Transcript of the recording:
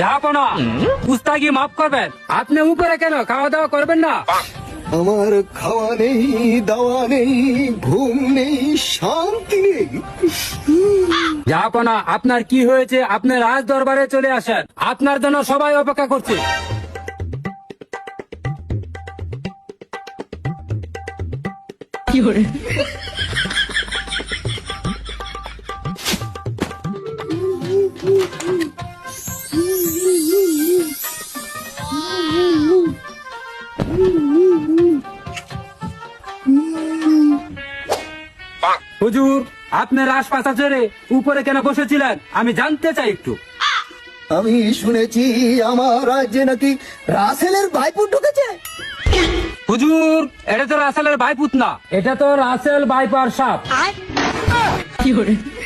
যাপনা মাফ করবেন। আপনি উপরে কেন? খাওয়া দাওয়া করবেন না? আমার খাওয়া নেই দাওয়া নেই ঘুম নেই শান্তি নেই। যাপনা আপনার কি হয়েছে? আপনি রাজ দরবারে চলে আসেন। আপনার জন্য সবাই অপেক্ষা করছে। হুজুর আপনি রাজপাশা ছেড়ে উপরে কেন বসেছিলেন? আমি জানতে চাই একটু। আমি শুনেছি আমার রাজ্যে নাকি রাসেলের ভাইপুর ঢুকেছে। হুজুর এটা তো রাসেলের ভাইপুত না। এটা তো রাসেল বাইপার সাপ।